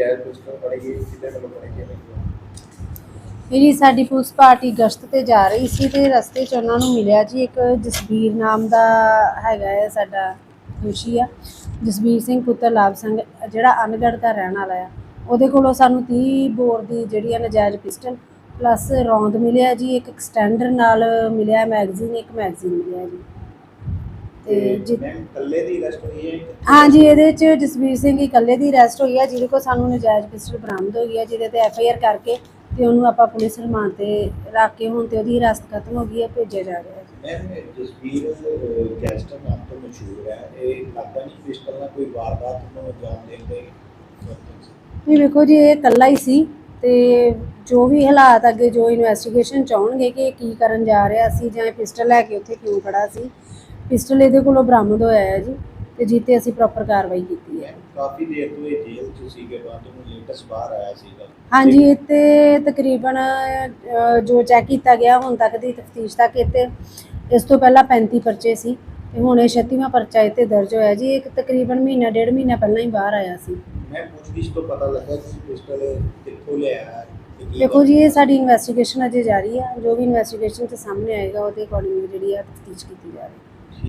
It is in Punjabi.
ਨਜਾਇਜ਼ ਪਿਸਤੌਲ ਫੜੇ ਗਏ ਕਿਹਦੇ ਵੱਲੋਂ ਫੜੇ ਗਏ ਨੇ ਜੀ ਸਾਡੀ ਪੁਲਿਸ ਪਾਰਟੀ ਗਸ਼ਤ ਤੇ ਜਾ ਰਹੀ ਸੀ ਤੇ ਰਸਤੇ 'ਚ ਉਹਨਾਂ ਨੂੰ ਮਿਲਿਆ ਜੀ ਇੱਕ ਜਸਬੀਰ ਨਾਮ ਦਾ ਹੈਗਾ ਹੈ ਸਾਡਾ ਦੋਸ਼ੀ ਆ। ਜਸਬੀਰ ਸਿੰਘ ਪੁੱਤਰ ਲਾਭ ਸਿੰਘ, ਜਿਹੜਾ ਅਨਗੜ੍ਹ ਦਾ ਰਹਿਣ ਵਾਲਾ ਆ। ਉਹਦੇ ਕੋਲੋਂ ਸਾਨੂੰ 30 ਬੋਰ ਦੀ ਜਿਹੜੀ ਆ ਨਜਾਇਜ਼ ਪਿਸਟਲ ਪਲੱਸ ਰੌਂਦ ਮਿਲਿਆ ਜੀ, ਇੱਕ ਐਕਸਟੈਂਡਰ ਨਾਲ ਮਿਲਿਆ, ਮੈਗਜ਼ੀਨ, ਇੱਕ ਮੈਗਜ਼ੀਨ ਮਿਲਿਆ ਜੀ। ਤੇ ਜਿ ਮੈਂ ਇਕੱਲੇ ਦੀ ਅਰੈਸਟ ਹੋਈ ਹੈ ਹਾਂਜੀ ਇਹਦੇ ਚ ਜਸਵੀਰ ਸਿੰਘ ਇਕੱਲੇ ਦੀ ਅਰੈਸਟ ਹੋਈ ਹੈ ਜਿਹਦੇ ਕੋਲ ਸਾਨੂੰ ਨਜਾਇਜ਼ ਪਿਸਟਲ ਬਰਾਮਦ ਹੋਈ ਹੈ ਜਿਹਦੇ ਤੇ ਐਫ ਆਈ ਆਰ ਕਰਕੇ ਤੇ ਉਹਨੂੰ ਆਪਾਂ ਪੁਲਿਸ ਰਿਮਾਂਡ ਤੇ ਰੱਖ ਕੇ ਹੁਣ ਤੇ ਉਹਦੀ ਹਿਰਾਸਤ ਖਤਮ ਹੋ ਗਈ ਹੈ ਭੇਜਿਆ ਜਾ ਰਿਹਾ ਹੈ। ਮੈਂ ਜਸਵੀਰ ਅਹ, ਗੈਂਗਸਟਰ ਨਾਮ ਤੋਂ ਮਸ਼ਹੂਰ ਹੈ। ਇਹ ਲੱਗਦਾ ਨਹੀਂ ਪਿਸਤਲ ਨਾਲ ਕੋਈ ਵਾਰਦਾਤ ਨੂੰ ਅੰਜਾਮ ਦੇਣ ਦੇ ਇਹ ਵੇਖੋ ਜੀ ਇਹ ਇਕੱਲਾ ਹੀ ਸੀ ਤੇ ਜੋ ਵੀ ਹਾਲਾਤ ਅੱਗੇ ਜੋ ਇਨਵੈਸਟੀਗੇਸ਼ਨ ਚਾਹਣਗੇ ਕਿ ਇਹ ਕੀ ਕਰਨ ਜਾ ਰਿਹਾ ਸੀ ਜਾਂ ਇਹ ਪਿਸਟਲ ਲੈ ਕੇ ਉੱਥੇ ਕਿਉਂ ਖੜਾ ਸੀ ਪਿਸਟਲ ਇਹਦੇ ਕੋਲੋਂ ਬਰਾਮਦ ਹੋਇਆ ਹੈ ਜੀ ਤੇ ਜਿੱਤੇ ਅਸੀਂ ਪ੍ਰੋਪਰ ਕਾਰਵਾਈ ਕੀਤੀ ਹੈ। ਕਾਫੀ ਦੇਰ ਤੋਂ ਇਹ ਜੇਲ੍ਹ ਚ ਸੀਗੇ ਬਾਅਦ ਉਹਨੂੰ ਲੇਟੈਸਟ ਬਾਹਰ ਆਇਆ ਸੀਗਾ। ਹਾਂਜੀ ਇੱਥੇ ਤਕਰੀਬਨ ਜੋ ਚੈੱਕ ਕੀਤਾ ਗਿਆ ਹੁਣ ਤੱਕ ਦੀ ਤਫਤੀਸ਼ ਤੱਕ ਇੱਥੇ ਇਸ ਤੋਂ ਪਹਿਲਾਂ 35 ਪਰਚੇ ਸੀ ਤੇ ਹੁਣ ਇਹ 36ਵਾਂ ਪਰਚਾ ਇੱਥੇ ਦਰਜ ਹੋਇਆ ਜੀ। ਇੱਕ ਤਕਰੀਬਨ ਮਹੀਨਾ ਡੇਢ ਮਹੀਨਾ ਪਹਿਲਾਂ ਹੀ ਬਾਹਰ ਆਇਆ ਸੀ। ਮੈਂ ਪੁੱਛਗਿੱਛ ਤੋਂ ਪਤਾ ਲੱਗਾ ਕਿ ਪਿਸਤਲ ਕਿੱਥੋਂ ਲਿਆ ਹੈ ਤੇ ਦੇਖੋ ਜੀ ਇਹ ਸਾਡੀ ਇਨਵੈਸਟੀਗੇਸ਼ਨ ਅਜੇ ਜਾਰੀ ਆ। ਜੋ ਵੀ ਇਨਵੈਸਟੀਗੇਸ਼ਨ ਤੇ ਸਾਹਮਣੇ ਆਏਗਾ ਉਹਦੇ ਅਕੋਰਡਿੰਗ ਜਿਹੜੀ ਆ ਤਫਤੀਸ਼ ਕੀਤੀ ਜਾ ਰਹੀ ਹੈ।